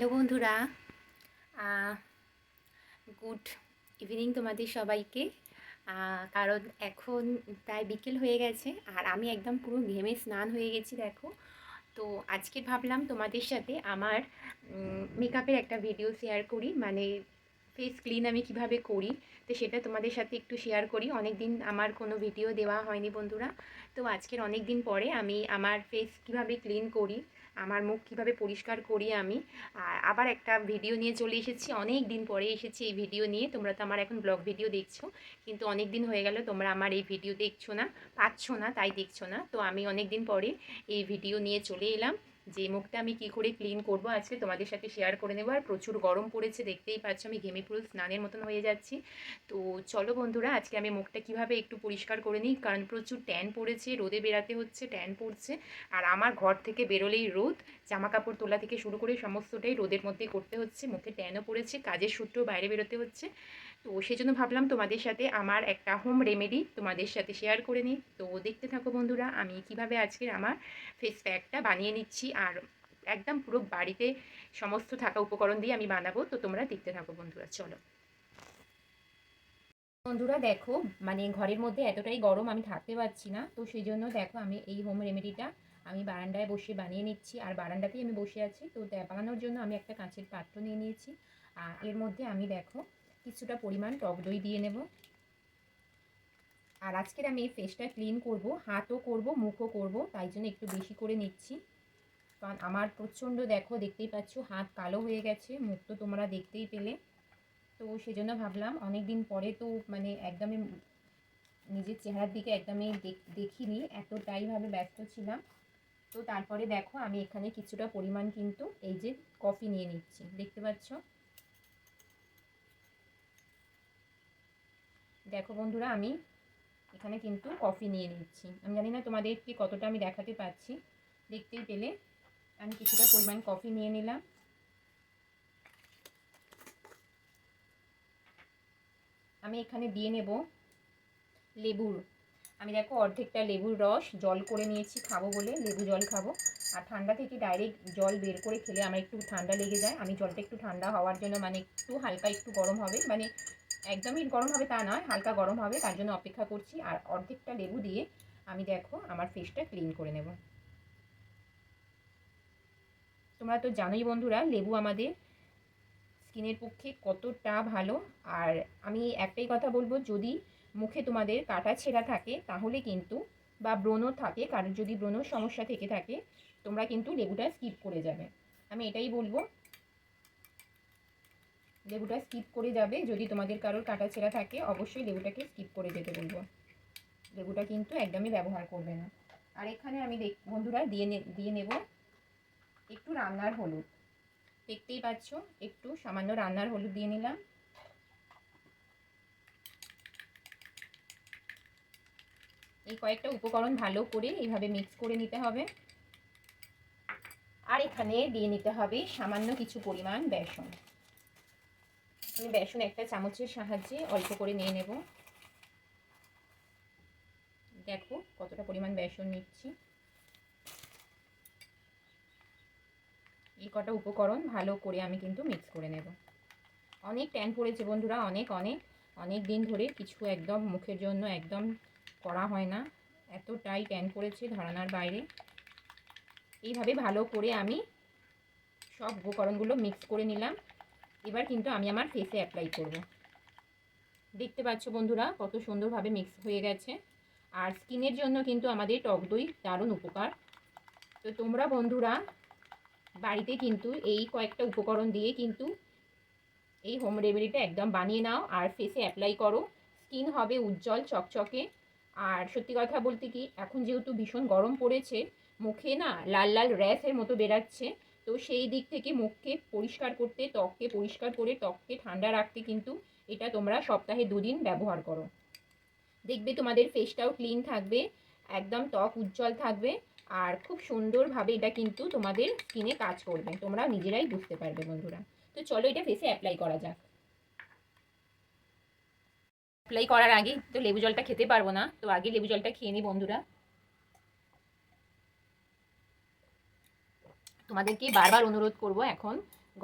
Hello বন্ধুরা good evening তোমাদের সবাইকে। কারণ এখন প্রায় বিকেল হয়ে গেছে আর আমি একদম পুরো ঘেমে স্নান হয়ে গেছি, দেখো। তো আজকে ভাবলাম তোমাদের সাথে আমার মেকআপের একটা ভিডিও শেয়ার করি মানে ফেস ক্লিন আমি কীভাবে করি, তো সেটা তোমাদের সাথে একটু শেয়ার করি। অনেক দিন আমার কোনো ভিডিও দেওয়া হয়নি বন্ধুরা। তো আজকের অনেক দিন পরে আমি আমার ফেস কীভাবে ক্লিন করি আমার মুখ কীভাবে পরিষ্কার করি আমি। আর আবার একটা ভিডিও নিয়ে চলে এসেছি। অনেক দিন পরে এসেছি এই ভিডিও নিয়ে। তোমরা তো আমার এখন ব্লগ ভিডিও দেখছ। কিন্তু অনেক দিন হয়ে গেল, তোমরা আমার এই ভিডিও দেখছ না, পাচ্ছ না, তাই দেখছ না। তো আমি অনেক দিন পরে এই ভিডিও নিয়ে চলে এলাম। যে মুখটা আমি কি করে ক্লিন করব আজকে তোমাদের সাথে শেয়ার করে নেব। আর প্রচুর গরম পড়েছে, দেখতেই পাচ্ছ আমি ঘেমে পুরো স্নানের মতন হয়ে যাচ্ছি। তো চলো বন্ধুরা, আজকে আমি মুখটা কীভাবে একটু পরিষ্কার করে নিই, কারণ প্রচুর ট্যান পড়েছে, রোদে বেরাতে হচ্ছে ট্যান পড়ছে। আর আমার ঘর থেকে বেরোলেই রোদ জামা কাপড় তোলা থেকে শুরু করে সমস্তটাই রোদের মধ্যে করতে হচ্ছে, মুখে ট্যানও পড়েছে, কাজের সূত্রেও বাইরে বেরোতে হচ্ছে। তো সেই জন্য ভাবলাম তোমাদের সাথে আমার একটা হোম রেমেডি তোমাদের সাথে শেয়ার করে নিই। তো দেখতে থাকো বন্ধুরা, আমি কীভাবে আজকে আমার ফেস প্যাকটা বানিয়ে নিচ্ছি আর একদম পুরো বাড়িতে সমস্ত থাকা উপকরণ দিয়ে আমি বানাবো। তো তোমরা দেখতে থাকো বন্ধুরা, চলো। বন্ধুরা দেখো মানে ঘরের মধ্যে এতটাই গরম আমি থাকতে পারছি না। তো সেই জন্য দেখো আমি এই হোম রেমেডিটা আমি বারান্দায় বসে বানিয়ে নিচ্ছি। আর বারান্দাতেই আমি বসে আছি। তো বানানোর জন্য আমি একটা কাঁচের পাত্র নিয়ে নিয়েছি। আর এর মধ্যে আমি দেখো কিছুটা পরিমাণ টক দই দিয়ে নেব। আর আজকের আমি এই ফেসটা ক্লিন করব, হাতও করব, মুখও করব, তাই জন্য একটু বেশি করে নিচ্ছি। কারণ আমার প্রচণ্ড, দেখো, দেখতেই পাচ্ছ, হাত কালো হয়ে গেছে, মুখ তো তোমরা দেখতেই পেলে। তো সেজন্য ভাবলাম অনেক দিন পরে তো মানে একদমই নিজের চেহারার দিকে একদমই দেখ- দেখিনি এতটাইভাবে ব্যস্ত ছিলাম। তো তারপরে দেখো, আমি এখানে কিছুটা পরিমাণ কিন্তু এই যে কফি নিয়ে নিচ্ছি, দেখতে পাচ্ছ? দেখো বন্ধুরা, আমি এখানে কিন্তু কফি নিয়ে নিচ্ছি। আমি জানি না তোমাদেরকে কতটা আমি দেখাতে পাচ্ছি। দেখতেই পেলে, আমি কিছুটা পরিমাণ কফি নিয়ে নিলাম। আমি এখানে দিয়ে নেব লেবুর। আমি দেখো অর্ধেকটা লেবুর রস জল করে নিয়েছি, খাব বলে, লেবু জল খাব। আর ঠান্ডা থেকে ডাইরেক্ট জল বের করে খেলে আমার একটু ঠান্ডা লেগে যায়। আমি জলটা একটু ঠান্ডা হওয়ার জন্য মানে একটু হালকা একটু গরম হবে। মানে একদমই গরম হবে তা নয়, হালকা গরম হবে, তার জন্য অপেক্ষা করছি। আর অর্ধেকটা লেবু দিয়ে আমি দেখো আমার ফেসটা ক্লিন করে নেব। তোমরা তো জানোই বন্ধুরা, লেবু আমাদের স্কিনের পক্ষে কতটা ভালো। আর আমি একটাই কথা বলব, যদি মুখে তোমাদের কাটা ছেঁড়া থাকে, তাহলে কিন্তু বা ব্রণ থাকে, কারোর যদি ব্রণর সমস্যা থেকে থাকে, তোমরা কিন্তু লেবুটা স্কিপ করে যাবে। আমি এটাই বলব। লেবুটা স্কিপ করে যাবে। যদি তোমাদের কারোর কাটা ছেঁড়া থাকে, অবশ্যই লেবুটাকে স্কিপ করে যেতে বলব লেবুটা কিন্তু একদমই ব্যবহার করবে না। আর এখানে আমি দেখ, বন্ধুরা দিয়ে দিয়ে নেব একটু রান্নার হলুদ। দেখতেই পাচ্ছ, একটু সামান্য রান্নার হলুদ দিয়ে নিলাম। এই কয়েকটা উপকরণ ভালো করে এইভাবে মিক্স করে নিতে হবে। আর এখানে দিয়ে নিতে হবে সামান্য কিছু পরিমাণ বেসন। আমি বেসন একটা চামচের সাহায্যে অল্প করে নিয়ে নেব। দেখো কতটা পরিমাণ বেসন নিচ্ছি। এই কটা উপকরণ ভালো করে আমি কিন্তু মিক্স করে নেব। অনেক ট্যান পড়েছে বন্ধুরা, অনেক অনেক অনেক দিন ধরে কিছু একদম মুখের জন্য একদম করা হয় না। এতটাই ট্যান পড়েছে ধারণার বাইরে। এইভাবে ভালো করে আমি সব উপকরণগুলো মিক্স করে নিলাম। এবার কিন্তু আমি আমার ফেসে অ্যাপ্লাই করব। দেখতে পাচ্ছ বন্ধুরা, কত সুন্দরভাবে মিক্স হয়ে গেছে। আর স্কিনের জন্য কিন্তু আমাদের টক দই দারুণ উপকার। তো তোমরা বন্ধুরা, বাড়িতে কিন্তু এই কয়েকটা উপকরণ দিয়ে কিন্তু এই হোম রেমেডিটা একদম বানিয়ে নাও আর ফেসে অ্যাপ্লাই করো। স্কিন হবে উজ্জ্বল, চকচকে। আর সত্যি কথা বলতে কি, এখন যেহেতু ভীষণ গরম পড়েছে, মুখে না লাল লাল র্যাশের মতো বেরাচ্ছে তো সেই দিক থেকে মুখকে পরিষ্কার করতে, ত্বককে পরিষ্কার করে, ত্বককে ঠান্ডা রাখতে কিন্তু এটা তোমরা সপ্তাহে দুদিন ব্যবহার করো। দেখবে তোমাদের ফেসটাও ক্লিন থাকবে, একদম ত্বক উজ্জ্বল থাকবে, আর খুব সুন্দরভাবে এটা কিন্তু তোমাদের স্কিনে কাজ করবে। তোমরা নিজেরাই বুঝতে পারবে বন্ধুরা। তো চলো এটা ফেসে অ্যাপ্লাই করা যাক। অ্যাপ্লাই করার আগে তো লেবু জলটা খেতে পারব না, তো আগে লেবু জলটা খেয়ে নিই বন্ধুরা। তোমাদেরকে বারবার অনুরোধ করব এখন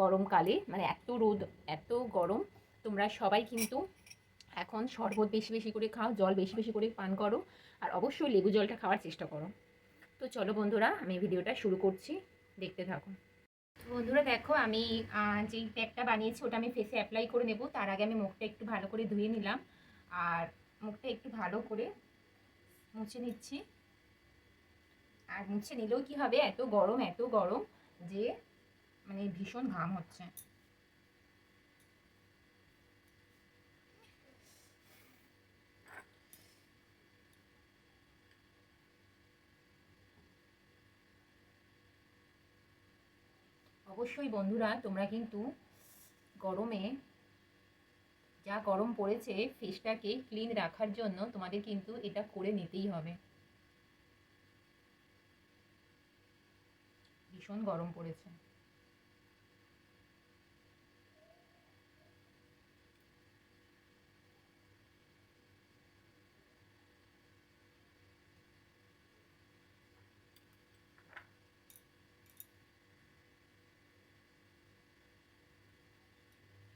গরমকালে মানে এত রোদ, এত গরম, তোমরা সবাই কিন্তু এখন শরবত বেশি বেশি করে খাও, জল বেশি বেশি করে পান করো, আর অবশ্যই লেবু জলটা খাওয়ার চেষ্টা করো। তো চলো বন্ধুরা, আমি ভিডিওটা শুরু করছি, দেখতে থাকো। তো বন্ধুরা দেখো, আমি যেই প্যাকটা বানিয়েছি, ওটা আমি ফেসে অ্যাপ্লাই করে নেব। তার আগে আমি মুখটা একটু ভালো করে ধুয়ে নিলাম, আর মুখটা একটু ভালো করে মুছে নিচ্ছি। আর মুছে নিলেও কি হবে, এত গরম এত গরম যে মানে ভীষণ ঘাম হচ্ছে। অবশ্যই বন্ধুরা, তোমরা কিন্তু গরমে যা গরম পড়েছে ফেসটাকে ক্লিন রাখার জন্য তোমাদের কিন্তু এটা করে নিতেই হবে। ভীষণ গরম পড়েছে।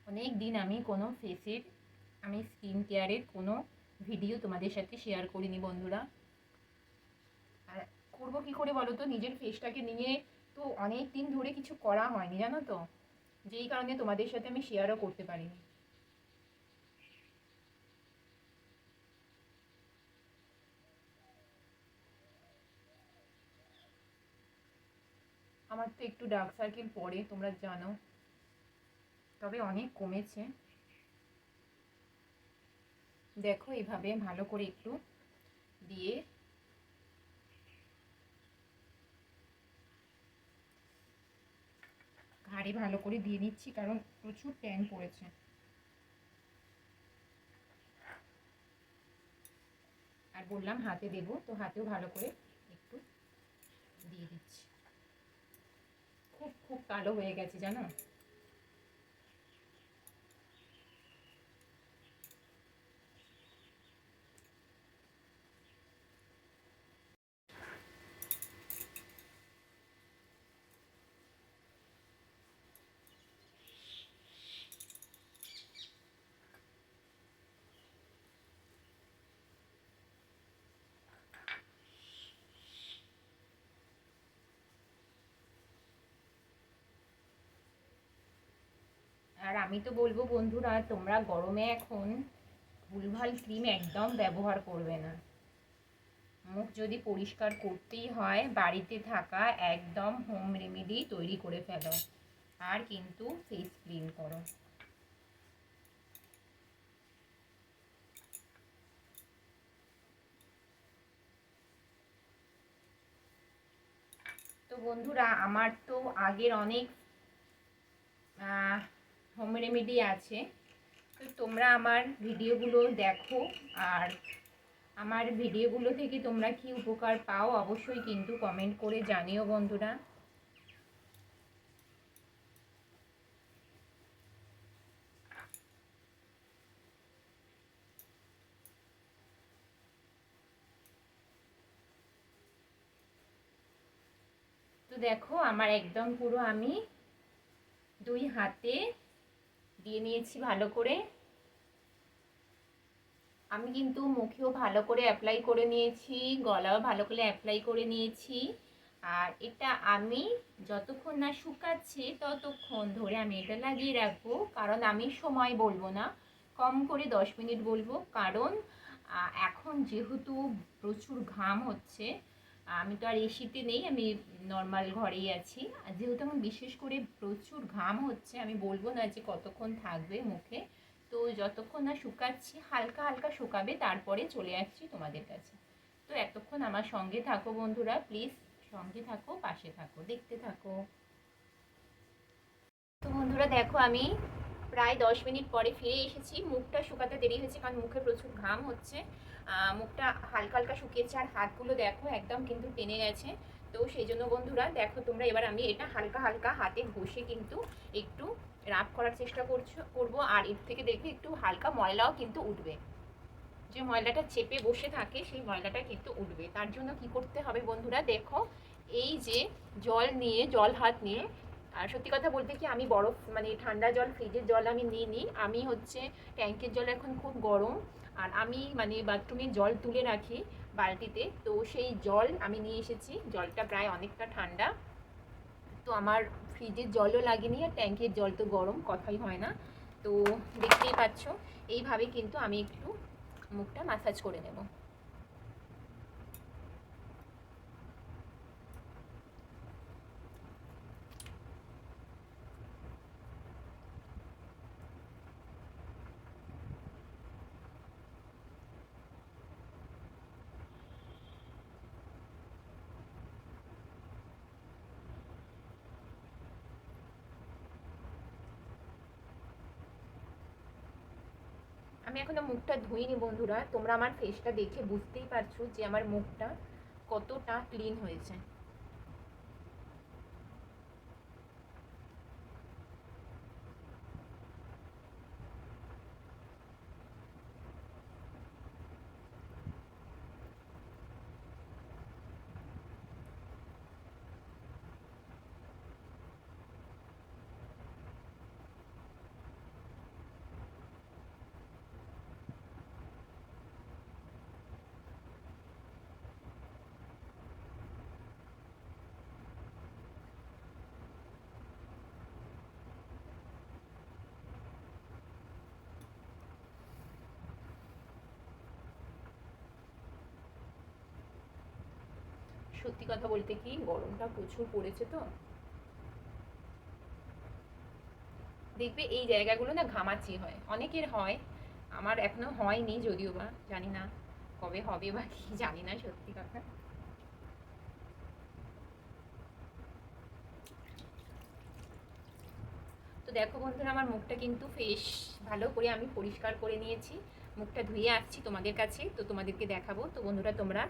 অনেক দিন আমি কোনো ফেসের আমি স্কিন কেয়ারের কোনো ভিডিও তোমাদের সাথে শেয়ার করিনি বন্ধুরা। আর করব কি করে বলো তো? নিজের ফেসটাকে নিয়ে তো অনেক দিন ধরে কিছু করা হয়নি, জানো তো। যেই কারণে তোমাদের সাথে আমি শেয়ারও করতে পারিনি। আমার তো একটু ডার্ক সার্কেল পড়ে, তোমরা জানো। তবে অনেক কমেছে। দেখো এভাবে ভালো করে একটু দিয়ে ঘাড়ে ভালো করে দিয়ে নিচ্ছি, কারণ প্রচুর ট্যান পড়েছে। আর বললাম হাতে দেব, তো হাতেও ভালো করে একটু দিয়ে দিচ্ছি। খুব খুব কালো হয়ে গেছে, জানো? আর আমি তো বলব বন্ধুরা, তোমরা গরমে এখন ভুলভাল ক্রিম একদম ব্যবহার করবে না। মুখ যদি পরিষ্কার করতেই হয়, বাড়িতে থাকা একদম হোম রেমেডি তৈরি করে ফেলো। আর কিন্তু ফেস ক্লিন করো। তো বন্ধুরা, আমার তো আগের অনেক হোম রেমেডি আছে। তো তোমরা আমার ভিডিওগুলো দেখো আর আমার ভিডিওগুলো থেকে তোমরা কি উপকার পাও অবশ্যই কিন্তু কমেন্ট করে জানিও বন্ধুরা। তো দেখো, আমার একদম পুরো আমি দুই হাতে দিয়ে নিয়েছি ভালো করে। আমি কিন্তু মুখেও ভালো করে অ্যাপ্লাই করে নিয়েছি, গলাও ভালো করে অ্যাপ্লাই করে নিয়েছি। আর এটা আমি যতক্ষণ না শুকাচ্ছে ততক্ষণ ধরে আমি এটা লাগিয়ে রাখব, কারণ আমি সময় বলব না। কম করে দশ মিনিট বলব, কারণ এখন যেহেতু প্রচুর ঘাম হচ্ছে আমি তো আর এসিতে নেই, আমি নর্মাল ঘরেই আছি। যেহেতু আমার বিশেষ করে প্রচুর ঘাম হচ্ছে, আমি বলব না যে কতক্ষণ থাকবে মুখে। তো যতক্ষণ না শুকাচ্ছি, হালকা হালকা শুকাবে, তারপরে চলে আসছি তোমাদের কাছে। তো এতক্ষণ আমার সঙ্গে থাকো বন্ধুরা প্লিজ সঙ্গে থাকো, পাশে থাকো, দেখতে থাকো। তো বন্ধুরা, দেখো আমি প্রায় দশ মিনিট পরে ফিরে এসেছি। মুখটা শুকাতে দেরি হয়েছে, কারণ মুখে প্রচুর ঘাম হচ্ছে। মুখটা হালকা হালকা শুকিয়েছে আর হাতগুলো দেখো একদম কিন্তু টেনে গেছে। তো সেই জন্য বন্ধুরা, দেখো তোমরা এবার আমি এটা হালকা হালকা হাতে ঘষে কিন্তু একটু রাব করার চেষ্টা করছ, করব। আর এর থেকে দেখবে একটু হালকা ময়লাও কিন্তু উঠবে। যে ময়লাটা চেপে বসে থাকে, সেই ময়লাটা কিন্তু উঠবে। তার জন্য কি করতে হবে বন্ধুরা, দেখো এই যে জল নিয়ে, জল হাত নিয়ে, আর সত্যি কথা বলতে কি আমি বরফ মানে ঠান্ডা জল, ফ্রিজের জল আমি নিই নি আমি হচ্ছে ট্যাঙ্কের জল এখন খুব গরম। আর আমি মানে বাথরুমে জল তুলে রাখি বালতিতে। তো সেই জল আমি নিয়ে এসেছি। জলটা প্রায় অনেকটা ঠান্ডা। তো আমার ফ্রিজের জলও লাগেনি আর ট্যাঙ্কের জল তো গরম, কথাই হয় না। তো দেখতেই পাচ্ছ, এইভাবে কিন্তু আমি একটু মুখটা মাসাজ করে নেব। আমি এখনও মুখটা ধুইনি বন্ধুরা, তোমরা আমার ফেসটা দেখে বুঝতেই পারছ যে আমার মুখটা কতটা ক্লিন হয়েছে। সত্যি কথা বলতে কি, গরমটা প্রচুর পড়েছে তো। দেখবে এই জায়গাগুলো না ঘামাচি হয়। অনেকের হয়, আমার এখনও হয়নি যদিও বা, জানি না কবে হবে বা কি, জানি না সত্যি কথা। তো দেখো বন্ধুরা, আমার মুখটা কিন্তু ফেস ভালো করে আমি পরিষ্কার করে নিয়েছি। মুখটা ধুয়ে আসছি তোমাদের কাছে, তো তোমাদেরকে দেখাবো। তো বন্ধুরা, তোমরা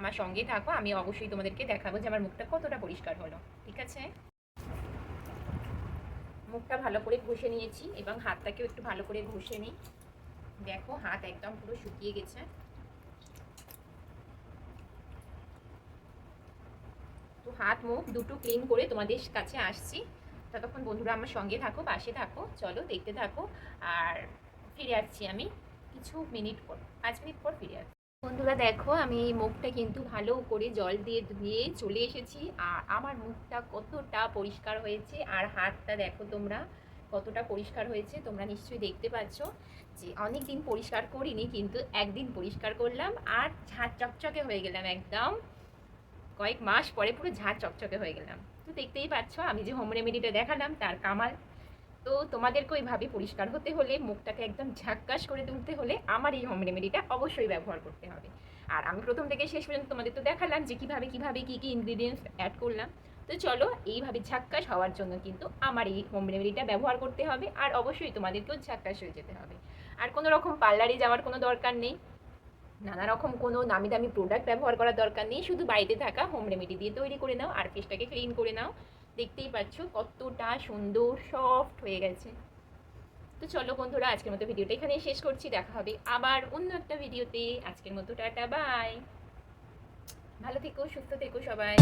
আমার সঙ্গে থাকো, আমি অবশ্যই তোমাদেরকে দেখাবো যে আমার মুখটা কতটা পরিষ্কার হলো, ঠিক আছে? মুখটা ভালো করে ঘষে নিয়েছি, এবং হাতটাকেও একটু ভালো করে ঘষে নিই। দেখো, হাত একদম পুরো শুকিয়ে গেছে। তো হাত, মুখ দুটো ক্লিন করে তোমাদের কাছে আসছি। ততক্ষণ বন্ধুরা আমার সঙ্গে থাকো, পাশে থাকো, চলো দেখতে থাকো, আর ফিরে আসছি আমি কিছু মিনিট পর, পাঁচ মিনিট পর ফিরে আসছি। বন্ধুরা দেখো, আমি এই মুখটা কিন্তু ভালো করে জল দিয়ে ধুয়ে চলে এসেছি। আর আমার মুখটা কতটা পরিষ্কার হয়েছে আর হাতটা দেখো তোমরা কতটা পরিষ্কার হয়েছে, তোমরা নিশ্চয়ই দেখতে পাচ্ছ যে অনেক দিন পরিষ্কার করিনি, কিন্তু একদিন পরিষ্কার করলাম আর ঝাঁট চকচকে হয়ে গেলাম একদম। কয়েক মাস পরে পুরো ঝাঁট চকচকে হয়ে গেলাম। তো দেখতেই পাচ্ছ, আমি যে হোম রেমেডিটা দেখালাম, তার কামাল তো তোমাদেরকে ওইভাবে পরিষ্কার হতে হলে, মুখটাকে একদম ঝাক্কাস করে তুলতে হলে আমার এই হোম রেমেডিটা অবশ্যই ব্যবহার করতে হবে। আর আমি প্রথম থেকে শেষ পর্যন্ত তোমাদের তো দেখালাম যে কীভাবে কীভাবে, কী কী ইনগ্রিডিয়েন্টস অ্যাড করলাম। তো চলো, এইভাবে ঝাক্কাস হওয়ার জন্য কিন্তু আমার এই হোম রেমেডিটা ব্যবহার করতে হবে আর অবশ্যই তোমাদেরকেও ঝাক্কাস হয়ে যেতে হবে। আর কোনো রকম পার্লারে যাওয়ার কোনো দরকার নেই। নানা রকম কোনো নামি দামি প্রোডাক্ট ব্যবহার করার দরকার নেই। শুধু বাড়িতে থাকা হোম রেমেডি দিয়ে তৈরি করে নাও আর ফেসটাকে ক্লিন করে নাও। দেখতেই পাচ্ছ কতটা সুন্দর সফট হয়ে গেছে। তো চলো বন্ধুরা, আজকের মতো ভিডিওটা এখানেই শেষ করছি। দেখা হবে আবার অন্য একটা ভিডিওতে আজকের মতো টাটা বাই ভালো থেকো, সুস্থ থেকো সবাই।